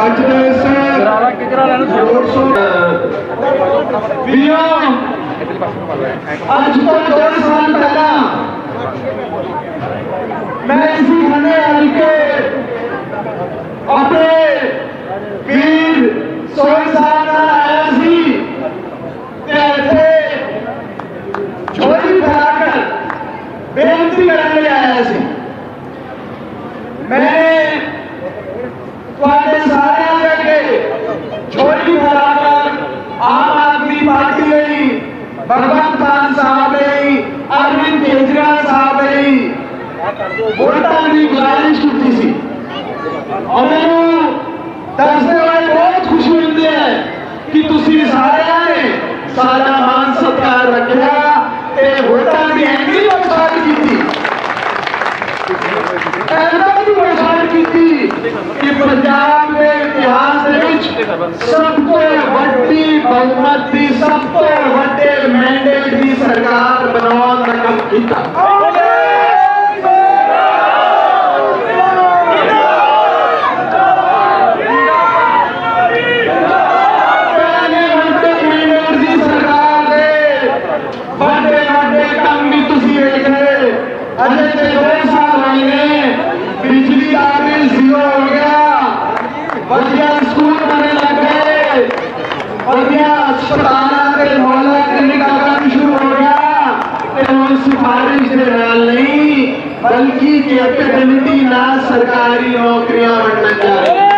ਅੱਜ ਦੇ ਇਸ ਜੋਰ ਸ਼ੋਰ ਵੀਰੋ ਅੱਜ ਤੋਂ ਦੋ ਸਾਲ ਪਹਿਲਾਂ ਮੈਂ ਇसी ਖਾਨੇ ਹਲਕੇ ਆਪਣੇ ਵੀਰ ਸੋਈ ਸਾਹਿਬ ਨਾਲ ਆਇਆ ਸੀ ਤੇ ਇੱਥੇ ਛੋਟੀ ਫਰਾਕ ਬੇਨਤੀ ਕਰਨ ਲਈ ਆਇਆ ਸੀ ਮੈਂ ਤੁਹਾਡੇ ਸਾਰਿਆਂ ਦੇ ਅੱਗੇ ਛੋਟੀ ਫਰਾਕ ਆਮ ਆਦਮੀ ਪਾਰਟੀ ਲਈ, ਭਗਵੰਤ ਮਾਨ ਸਾਹਿਬ ਲਈ, ਅਰਵਿੰਦ ਕੇਜਰੀਵਾਲ ਸਾਹਿਬ ਲਈ ਵੋਟਾਂ ਦੀ ਗੁਜ਼ਾਰਿਸ਼ ਕੀਤੀ ਸੀ। ਔਰ ਮੈਨੂੰ ਦੱਸਦੇ ਹੋਏ ਬਹੁਤ ਖੁਸ਼ੀ ਹੁੰਦੀ ਹੈ ਕਿ ਤੁਸੀਂ ਸਾਰਿਆਂ ਨੇ ਸਾਡਾ ਮਾਨ ਸਤਿਕਾਰ ਰੱਖਿਆ ਤੇ ਵੋਟਾਂ ਦੀ ਇੰਨੀ ਬਖਸ਼ਾਰ ਕੀਤੀ। ਇਹਨਾਂ ਕੀਤੀ ਕਿ ਪੰਜਾਬ ਦੇ ਇਤਿਹਾਸ ਵਿੱਚ ਸਭ ਤੋਂ ਵੱਡੀ ਬਹੁਮਤ ਦੀ ਸਭ ਤੋਂ ਵੱਡੇ ਮੈਂਡੇਟ ਦੀ ਸਰਕਾਰ ਬਣਾਉਣ ਦਾ ਕੰਮ ਕੀਤਾ ਪਹਿਲੇ ਵੱਡੇ ਮੈਂਡੇਟ ਦੀ ਸਰਕਾਰ ਦੇ ਵੱਡੇ ਵੱਡੇ ਕੰਮ ਵੀ ਤੁਸੀਂ ਵੇਖ ਰਹੇ ਅਜੇ ਤੇ ਦੋ ਸਾਲ ਹੋਏ ਨੇ ਬਿਜਲੀ ਦਾ ਬਿੱਲ ਜ਼ੀਰੋ ਹੋ ਗਿਆ ਵਧੀਆ ਸਕੂਲ ਬਣਨ ਲੱਗ ਗਏ ਵਧੀਆ ਹਸਪਤਾਲਾਂ ਤੇ ਮੌਲਾ ਕਲੀਨਿਕ ਦਾ ਕੰਮ ਸ਼ੁਰੂ ਹੋ ਗਿਆ ਤੇ ਹੁਣ ਸਿਫਾਰਿਸ਼ ਦੇ ਨਾਲ ਨਹੀਂ ਬਲਕਿ ਕੈਪੇਬਿਲਿਟੀ ਨਾਲ ਸਰਕਾਰੀ ਨੌਕਰੀਆਂ ਵੰਡਣ ਜਾ ਰਹੇ ਨੇ।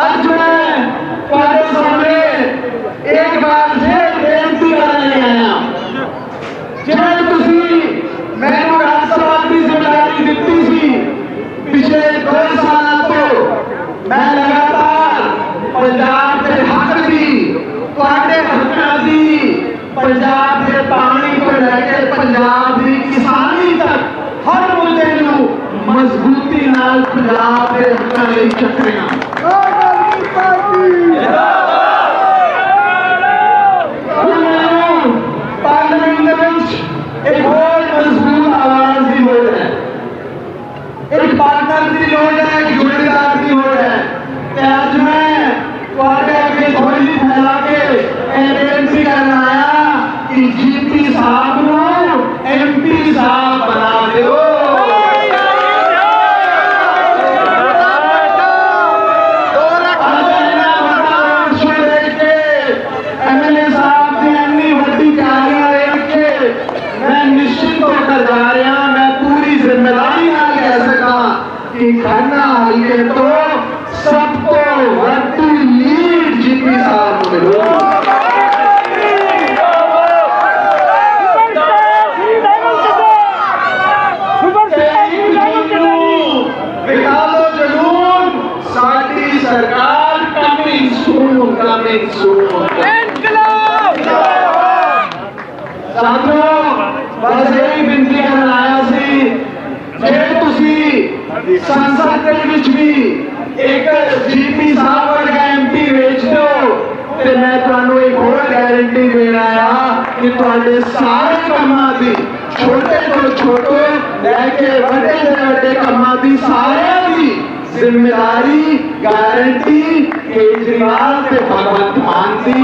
ਅੱਜ ਮੈਂ ਤੁਹਾਡੇ ਸਾਹਮਣੇ ਇੱਕ ਵਾਰ ਫਿਰ ਬੇਨਤੀ ਕਰਨ ਲਈ ਆਇਆ ਜਿਵੇਂ ਤੁਸੀਂ ਮੈਨੂੰ ਰਾਜ ਸਭਾ ਦੀ ਜ਼ਿੰਮੇਵਾਰੀ ਦਿੱਤੀ ਸੀ ਪਿਛਲੇ ਦੋ ਸਾਲਾਂ ਤੋਂ ਮੈਂ ਲਗਾਤਾਰ ਪੰਜਾਬ ਦੇ ਹੱਕ ਦੀ ਤੁਹਾਡੇ ਹੱਕਾਂ ਦੀ ਪੰਜਾਬ ਦੇ ਪਾਣੀ ਤੋਂ ਲੈ ਕੇ ਪੰਜਾਬ ਦੀ ਕਿਸਾਨੀ ਤੱਕ ਹਰ ਮੁੱਦੇ ਨੂੰ ਮਜ਼ਬੂਤੀ ਨਾਲ ਪੰਜਾਬ ਦੇ ਹੱਕਾਂ ਲਈ ਚੱਕਣਾ ਹੁਣ ਪਾਰਲੀਮੈਂਟ ਦੇ ਵਿੱਚ ਇੱਕ ਹੋਰ ਮਜ਼ਬੂਤ ਆਵਾਜ਼ ਦੀ ਲੋੜ ਹੈ ਇੱਕ ਪਾਰਟਨਰ ਦੀ ਲੋੜ ਹੈ ਇੱਕ ਜੁੜੇਦਾਰ ਦੀ ਲੋੜ ਹੈ ਤੇ ਅੱਜ ਮੈਂ ਤੁਹਾਡੇ ਅੱਗੇ ਥੋੜੀ ਫੈਲਾ ਕੇ ਇਹ ਬੇਨਤੀ ਕਰਨ ਆਇਆ ਕਿ ਜੀਪੀ ਸਾਹਿਬ ਨੂੰ ਐਮਪੀ ਸਾਹਿਬ ਬਣਾ ਦਿਓ ਐਮਐਲਏ ਸਾਹਿਬ ਦੀ ਇੰਨੀ ਵੱਡੀ ਕਾਰਿਆ ਦੇਖ ਕੇ ਮੈਂ ਨਿਸ਼ਚਿਤ ਹੋ ਕੇ ਜਾ ਰਿਹਾ ਮੈਂ ਪੂਰੀ ਜ਼ਿੰਮੇਵਾਰੀ ਨਾਲ ਕਹਿ ਸਕਾਂ ਕਿ ਖਾਨਾ ਹਲਕੇ ਤੋਂ ਸਭ ਤੋਂ ਵੱਡੀ ਲੀਡ ਜੀਪੀ ਸਾਹਿਬ ਨੂੰ ਮਿਲੂਗੀ ਵਿਕਾਲੋ ਜਨੂਨ ਸਾਡੀ ਸਰਕਾਰ ਕਮਿੰਗ ਸੂਨ ਕਮਿੰਗ ਸੂਨ ਸਾਥੀਓ, ਬਸ ਇਹ ਬੇਨਤੀ ਕਰਨ ਆਇਆ ਸੀ, ਜੇ ਤੁਸੀਂ ਸੰਸਦ ਦੇ ਵਿੱਚ ਵੀ ਇੱਕ ਜੀਪੀ ਸਾਹਿਬ ਵਰਗਾ ਐਮਪੀ ਵੇਚ ਦਿਓ ਤੇ ਮੈਂ ਤੁਹਾਨੂੰ ਇੱਕ ਹੋਰ ਗਾਰੰਟੀ ਦੇਣਾ ਆਇਆ ਕਿ ਤੁਹਾਡੇ ਸਾਰੇ ਕੰਮਾਂ ਦੀ, ਛੋਟੇ ਤੋਂ ਛੋਟੇ, ਲੈ ਕੇ ਵੱਡੇ ਤੋਂ ਵੱਡੇ ਕੰਮਾਂ ਦੀ ਸਾਰਿਆਂ ਦੀ ਜ਼ਿੰਮੇਵਾਰੀ ਗਾਰੰਟੀ ਕੇਜਰੀਵਾਲ ਤੇ ਭਗਵੰਤ ਮਾਨ ਦੀ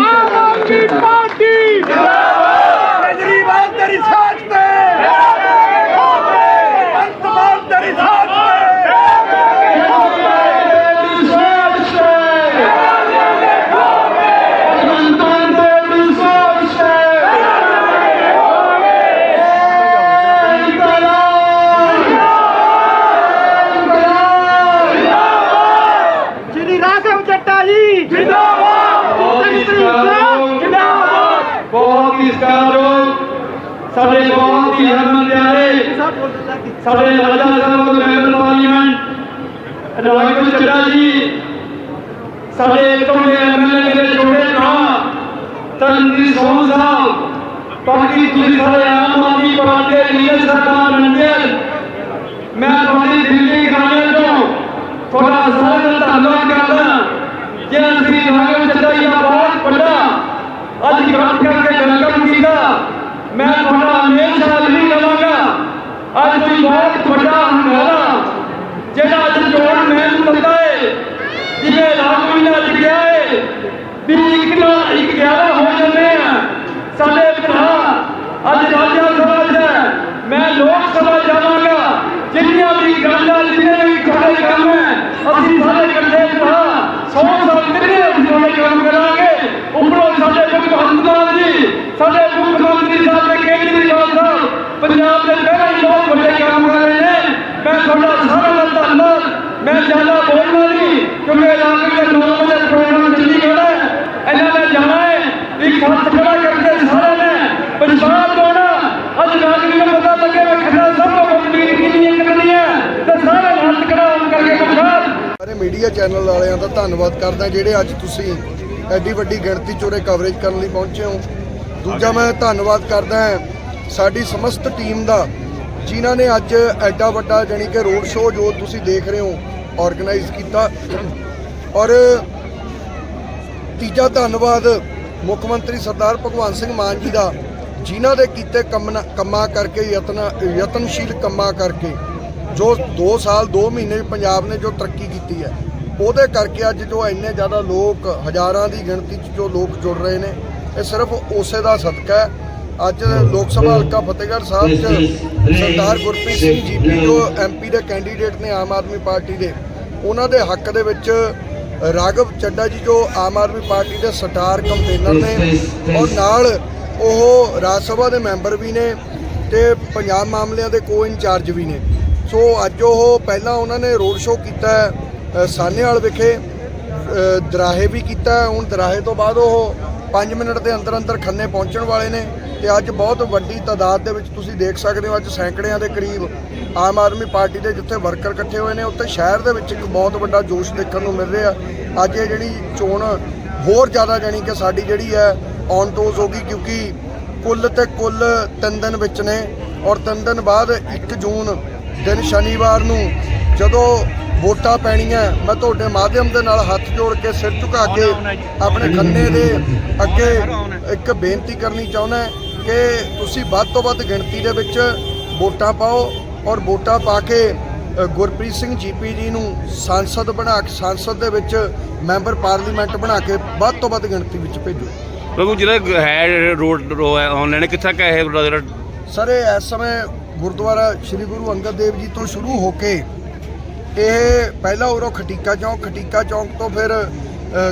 ਸਾਡੇ ਰਾਜਾ ਸਾਹਿਬ ਮੈਂਬਰ ਪਾਰਲੀਮੈਂਟ ਰਾਜੂ ਚੱਡਾ ਜੀ। ਸਾਡੇ ਇੱਥੋਂ ਦੇ ਐਮਐਲਏ ਦੇ ਛੋਟੇ ਭਰਾ ਤਨਵੀਰ ਸੋਹਣ ਸਾਹਿਬ। ਬਾਕੀ ਤੁਸੀਂ ਸਾਰੇ ਆਮ ਆਦਮੀ ਪਾਰਟੀ ਦੇ ਲੀਡਰ ਸਰਕਾਰ ਮੰਡਲ ਮੈਂ ਤੁਹਾਡੀ ਦਿੱਲੀ ਖਾਣੇ ਤੋਂ ਤੁਹਾਡਾ ਸਾਰਿਆਂ ਦਾ ਧੰਨਵਾਦ ਕਰਦਾ ਜੇ ਅਸੀਂ ਰਾਘਵ ਚੱਡਾ ਜੀ ਦਾ ਬਹੁਤ ਵੱਡਾ ਅੱਜ ਇਕੱਠ ਕਰਕੇ ਵੈਲਕਮ ਕੀਤਾ। ਬਹੁਤ দিবেন ਮੀਡੀਆ ਚੈਨਲ ਵਾਲਿਆਂ ਦਾ ਧੰਨਵਾਦ ਕਰਦਾ ਜਿਹੜੇ ਅੱਜ ਤੁਸੀਂ ਐਡੀ ਵੱਡੀ ਗਿਣਤੀ 'ਚ ਉਰੇ ਕਵਰੇਜ ਕਰਨ ਲਈ ਪਹੁੰਚੇ ਹੋ। ਦੂਜਾ ਮੈਂ ਧੰਨਵਾਦ ਕਰਦਾ ਸਾਡੀ ਸਮਸਤ ਟੀਮ ਦਾ, ਜਿਨ੍ਹਾਂ ਨੇ ਅੱਜ ਐਡਾ ਵੱਡਾ ਜਾਣੀ ਕਿ ਰੋਡ ਸ਼ੋਅ ਜੋ ਤੁਸੀਂ ਦੇਖ ਰਹੇ ਹੋ ਆਰਗੇਨਾਈਜ਼ ਕੀਤਾ। ਔਰ ਤੀਜਾ ਧੰਨਵਾਦ ਮੁੱਖ ਮੰਤਰੀ ਸਰਦਾਰ ਭਗਵੰਤ ਸਿੰਘ ਮਾਨ ਜੀ ਦਾ, ਜਿਨ੍ਹਾਂ ਦੇ ਕੀਤੇ ਕੰਮਾਂ ਕੰਮਾਂ ਕਰਕੇ, ਯਤਨ ਯਤਨਸ਼ੀਲ ਕੰਮਾਂ ਕਰਕੇ। ਜੋ 2 ਸਾਲ 2 ਮਹੀਨੇ ਪੰਜਾਬ ਨੇ ਜੋ ਤਰੱਕੀ ਕੀਤੀ ਹੈ, ਉਹਦੇ ਕਰਕੇ ਅੱਜ ਜੋ ਇੰਨੇ ਜ਼ਿਆਦਾ ਲੋਕ, ਹਜ਼ਾਰਾਂ ਦੀ ਗਿਣਤੀ 'ਚ ਜੋ ਲੋਕ ਜੁੜ ਰਹੇ ਨੇ, ਇਹ ਸਿਰਫ ਉਸੇ ਦਾ ਸਦਕਾ ਹੈ। ਅੱਜ ਲੋਕ ਸਭਾ ਹਲਕਾ ਫਤਿਹਗੜ੍ਹ ਸਾਹਿਬ 'ਚ ਸਰਦਾਰ ਗੁਰਪ੍ਰੀਤ ਸਿੰਘ ਜੀਪੀ ਜੋ ਐਮਪੀ ਦੇ ਕੈਂਡੀਡੇਟ ਨੇ ਆਮ ਆਦਮੀ ਪਾਰਟੀ ਦੇ, ਉਹਨਾਂ ਦੇ ਹੱਕ ਦੇ ਵਿੱਚ ਰਾਘਵ ਚੱਡਾ ਜੀ ਜੋ ਆਮ ਆਦਮੀ ਪਾਰਟੀ ਦੇ ਸਟਾਰ ਕੰਪੇਨਰ ਨੇ, ਔਰ ਨਾਲ ਉਹ ਰਾਜ ਸਭਾ ਦੇ ਮੈਂਬਰ ਵੀ ਨੇ ਤੇ ਪੰਜਾਬ ਮਾਮਲਿਆਂ ਦੇ ਕੋ ਇੰਚਾਰਜ ਵੀ ਨੇ। ਸੋ ਅੱਜ ਉਹ ਪਹਿਲਾਂ ਉਹਨਾਂ ਨੇ ਰੋਡ ਸ਼ੋਅ ਕੀਤਾ ਸਾਨੇਵਾਲ ਵਿਖੇ ਦਰਾਹੇ ਵੀ ਕੀਤਾ। ਹੁਣ ਦਰਾਹੇ ਤੋਂ ਬਾਅਦ ਉਹ 5 ਮਿੰਟ ਦੇ ਅੰਦਰ ਅੰਦਰ ਖੰਨੇ ਪਹੁੰਚਣ ਵਾਲੇ ਨੇ ਤੇ ਅੱਜ ਬਹੁਤ ਵੱਡੀ ਤਾਦਾਦ ਦੇ ਵਿੱਚ ਤੁਸੀਂ ਦੇਖ ਸਕਦੇ ਹੋ, ਅੱਜ ਸੈਂਕੜਿਆਂ ਦੇ ਕਰੀਬ ਆਮ ਆਦਮੀ ਪਾਰਟੀ ਦੇ ਜਿੱਥੇ ਵਰਕਰ ਇਕੱਠੇ ਹੋਏ ਨੇ, ਉੱਥੇ ਸ਼ਹਿਰ ਦੇ ਵਿੱਚ ਇੱਕ ਬਹੁਤ ਵੱਡਾ ਜੋਸ਼ ਦੇਖਣ ਨੂੰ ਮਿਲ ਰਿਹਾ। ਅੱਜ ਇਹ ਜਿਹੜੀ ਚੋਣ ਹੋਰ ਜ਼ਿਆਦਾ ਜਾਣੀ ਕਿ ਸਾਡੀ ਜਿਹੜੀ ਹੈ ਔਨ ਟੋਜ਼ ਹੋਗੀ ਕਿਉਂਕਿ ਕੁੱਲ ਤੇ ਕੁੱਲ ਤਿੰਨ ਦਿਨ ਵਿੱਚ ਨੇ ਔਰ ਤਿੰਨ ਦਿਨ ਬਾਅਦ 1 ਜੂਨ ਦਿਨ ਸ਼ਨੀਵਾਰ ਨੂੰ ਜਦੋਂ ਵੋਟਾਂ ਪੈਣੀਆਂ ਮੈਂ ਤੁਹਾਡੇ ਮਾਧਿਅਮ ਦੇ ਨਾਲ ਹੱਥ ਜੋੜ ਕੇ ਸਿਰ ਝੁਕਾ ਕੇ ਆਪਣੇ ਖੰਨੇ ਦੇ ਅੱਗੇ ਇੱਕ ਬੇਨਤੀ ਕਰਨੀ ਚਾਹੁੰਦਾ ਕਿ ਤੁਸੀਂ ਵੱਧ ਤੋਂ ਵੱਧ ਗਿਣਤੀ ਦੇ ਵਿੱਚ ਵੋਟਾਂ ਪਾਓ ਔਰ ਵੋਟਾਂ ਪਾ ਕੇ ਗੁਰਪ੍ਰੀਤ ਸਿੰਘ ਜੀਪੀ ਜੀ ਨੂੰ ਸੰਸਦ ਬਣਾ ਕੇ ਸੰਸਦ ਦੇ ਵਿੱਚ ਮੈਂਬਰ ਪਾਰਲੀਮੈਂਟ ਬਣਾ ਕੇ ਵੱਧ ਤੋਂ ਵੱਧ ਗਿਣਤੀ ਵਿੱਚ ਭੇਜੋ। ਬਾਬੂ ਜਿਹੜਾ ਹੈ ਰੋਡ ਆਨਲਾਈਨ ਕਿੱਥਾ ਕਾ ਹੈ ਤੁਹਾਡਾ ਜਿਹੜਾ ਸਰ ਇਹ ਇਸ ਸਮੇਂ ਗੁਰਦੁਆਰਾ ਸ੍ਰੀ ਗੁਰੂ ਅੰਗਦ ਦੇਵ ਜੀ ਤੋਂ ਸ਼ੁਰੂ ਹੋ ਕੇ ਇਹ ਪਹਿਲਾ ਉਰੋਂ ਖਟੀਕਾ ਚੌਂਕ ਖਟੀਕਾ ਚੌਂਕ ਤੋਂ ਫਿਰ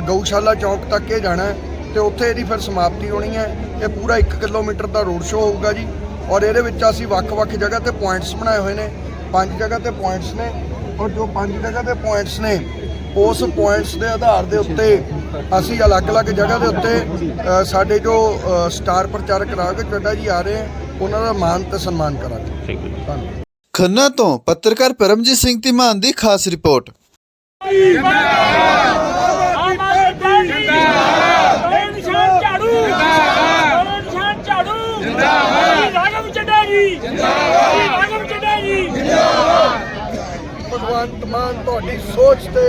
ਗਊਸ਼ਾਲਾ ਚੌਂਕ ਤੱਕ ਇਹ ਜਾਣਾ ਹੈ ਤੇ ਉੱਥੇ ਇਹਦੀ ਫਿਰ ਸਮਾਪਤੀ ਹੋਣੀ ਹੈ। ਇਹ ਪੂਰਾ 1 ਕਿਲੋਮੀਟਰ ਦਾ ਰੋਡ ਸ਼ੋਅ ਹੋਊਗਾ ਜੀ ਔਰ ਇਹਦੇ ਵਿੱਚ ਅਸੀਂ ਵੱਖ-ਵੱਖ ਜਗ੍ਹਾ ਤੇ ਪੁਆਇੰਟਸ ਬਣਾਏ ਹੋਏ ਨੇ। ਪੰਜ ਜਗ੍ਹਾ ਤੇ ਪੁਆਇੰਟਸ ਨੇ ਔਰ ਜੋ ਪੰਜ ਜਗ੍ਹਾ ਤੇ ਪੁਆਇੰਟਸ ਨੇ, ਉਸ ਪੁਆਇੰਟਸ ਦੇ ਆਧਾਰ ਦੇ ਉੱਤੇ ਅਸੀਂ ਅਲੱਗ-ਅਲੱਗ ਜਗ੍ਹਾ ਦੇ ਉੱਤੇ ਸਾਡੇ ਜੋ ਸਟਾਰ ਪ੍ਰਚਾਰਕ ਰਾਘਵ ਚੱਡਾ ਜੀ ਆ ਰਹੇ ਹੈ ਉਹਨਾਂ ਦਾ ਮਾਨ ਤੇ ਸਨਮਾਨ ਕਰਾਂਗੇ। ਥੈਂਕ ਯੂ ਧੰਨਵਾਦ। ਖੰਨਾ ਤੋਂ ਪੱਤਰਕਾਰ ਪਰਮਜੀਤ ਸਿੰਘ ਧੀਮਾਨ ਦੀ ਖਾਸ ਰਿਪੋਰਟ। ਆਮ ਆਦਮੀ ਪਾਰਟੀ ਜਿੰਦਾਬਾਦ ਦੋ ਨਿਸ਼ਾਨ ਝਾੜੂ ਜਿੰਦਾਬਾਦ ਦੋ ਨਿਸ਼ਾਨ ਝਾੜੂ ਜਿੰਦਾਬਾਦ ਰਾਘਵ ਚੱਡਾ ਜੀ ਜਿੰਦਾਬਾਦ ਰਾਘਵ ਚੱਡਾ ਜੀ ਭਗਵੰਤ ਮਾਨ ਤੁਹਾਡੀ ਸੋਚ ਤੇ